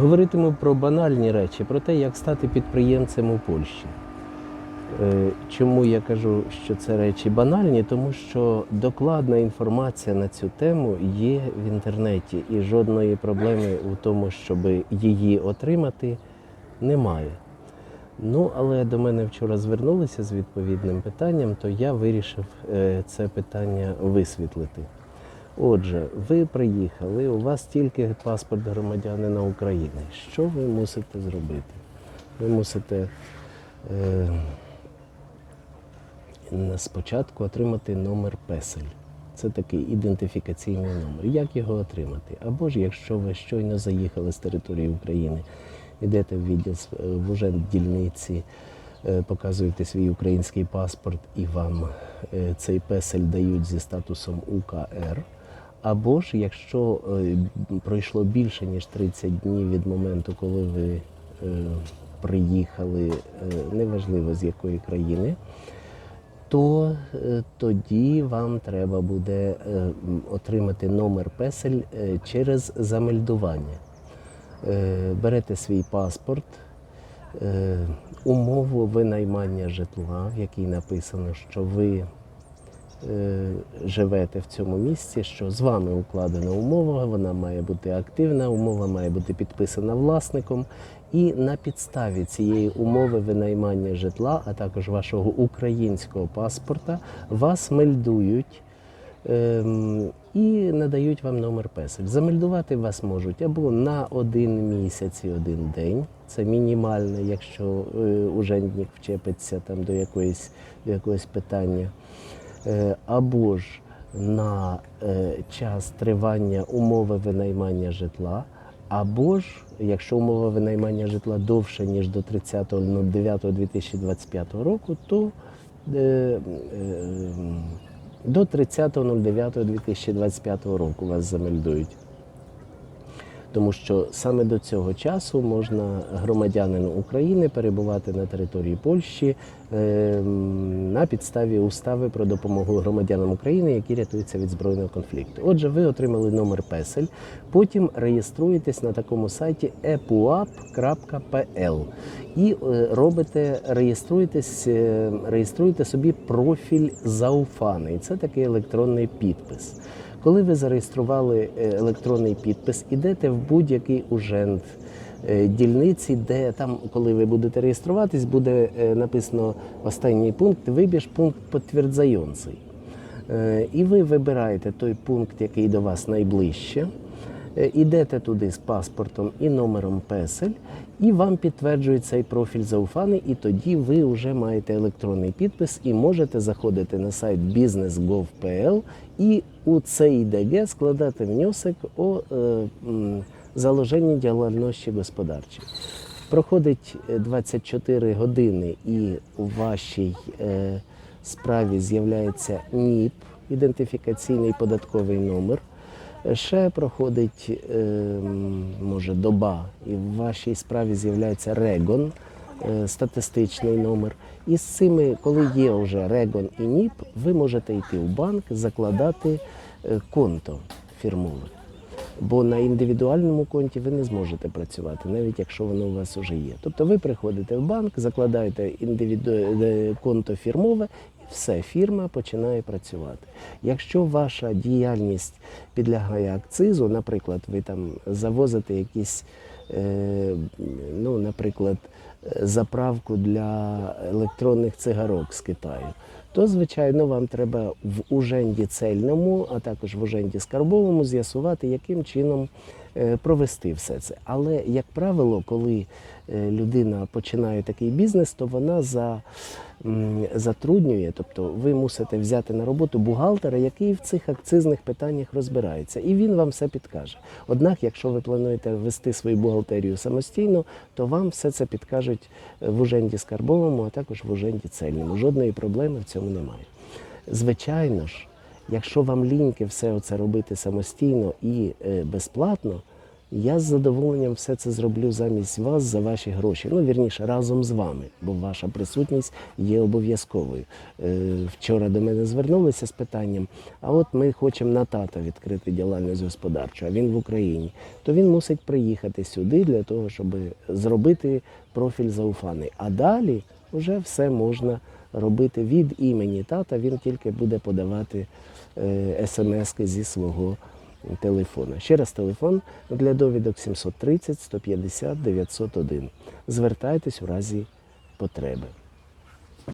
Говоритиму про банальні речі, про те, як стати підприємцем у Польщі. Е, Чому я кажу, що це речі банальні? Тому що докладна інформація на цю тему є в інтернеті, і жодної проблеми у тому, щоб її отримати, немає. Ну, але до мене вчора звернулися з відповідним питанням, то я вирішив е, це питання висвітлити. Отже, ви приїхали, у вас тільки паспорт громадянина України. Що ви мусите зробити? Ви мусите е, спочатку отримати номер песель. Це такий ідентифікаційний номер. Як його отримати? Або ж якщо ви щойно заїхали з території України, йдете в відділ е, в уже дільниці, е, показуєте свій український паспорт і вам е, цей песель дають зі статусом УКР. Або ж якщо е, пройшло більше ніж 30 днів від моменту, коли ви е, приїхали, е, неважливо з якої країни, то тоді вам треба буде отримати номер песель через замельдування. Берете свій паспорт, умову винаймання житла, в якій написано, що ви живете в цьому місці, що з вами укладена умова, вона має бути активна, умова має бути підписана власником. І на підставі цієї умови винаймання житла, а також вашого українського паспорта, вас мельдують ем, і надають вам номер песель. Замельдувати вас можуть або на один місяць і один день. Це мінімальне, якщо е, ужендник вчепиться там до якоїсь, до якогось питання. Е, або ж на е, час тривання умови винаймання житла, або ж, якщо умова винаймання житла довше, ніж до 30.09.2025 року, то е, до 30.09.2025 року вас замельдують. Тому що саме до цього часу можна громадянину України перебувати на території Польщі е, на підставі устави про допомогу громадянам України, які рятуються від збройного конфлікту. Отже, ви отримали номер песель, потім реєструєтесь на такому сайті epuap.pl і е, робите, реєструєтесь, е, реєструєте собі профіль зауфаний. Це такий електронний підпис. Коли ви зареєстрували е, електронний підпис, ідете в будь-який ужент е, дільниці, де там, коли ви будете реєструватись, буде е, написано останній пункт, вибіж пункт підтверджайонцей. І ви вибираєте той пункт, який до вас найближче. Е, Ідете туди з паспортом і номером песель, і вам підтверджують цей профіль зауфаний, і тоді ви вже маєте електронний підпис і можете заходити на сайт business.gov.pl і у ЦІДГ складати внесок о е, заложенні діяльності господарчої. Проходить е, 24 години, і у вашій е, справі з'являється НІП, ідентифікаційний податковий номер. Ще проходить е, може доба, і в вашій справі з'являється регон, е, статистичний номер. І з цими, коли є вже регон і НІП, ви можете йти в банк, закладати е, конто фірмове. Бо на індивідуальному конті ви не зможете працювати, навіть якщо воно у вас вже є. Тобто ви приходите в банк, закладаєте індивіду... е, конто фірмове, все, фірма починає працювати. Якщо ваша діяльність підлягає акцизу, наприклад, ви там завозите якісь, е, ну, наприклад, заправку для електронних цигарок з Китаю, то, звичайно, вам треба в уженді цельному, а також в уженді скарбовому з'ясувати, яким чином провести все це. Але, як правило, коли е, людина починає такий бізнес, то вона за, затруднює, тобто ви мусите взяти на роботу бухгалтера, який в цих акцизних питаннях розбирається, і він вам все підкаже. Однак, якщо ви плануєте вести свою бухгалтерію самостійно, то вам все це підкажуть е, в уженді скарбовому, а також в уженді цельному. Жодної проблеми в цьому немає. Звичайно ж, якщо вам ліньки все це робити самостійно і е, безплатно, Я з задоволенням все це зроблю замість вас за ваші гроші. Ну, вірніше, разом з вами, бо ваша присутність є обов'язковою. Е, Вчора до мене звернулися з питанням: а от ми хочемо на тата відкрити діяльність господарчу, а він в Україні. То він мусить приїхати сюди для того, щоб зробити профіль зауфаний. А далі вже все можна робити від імені тата. Він тільки буде подавати е, смски зі свого телефона. Ще раз телефон для довідок 730 150 901. Звертайтесь у разі потреби.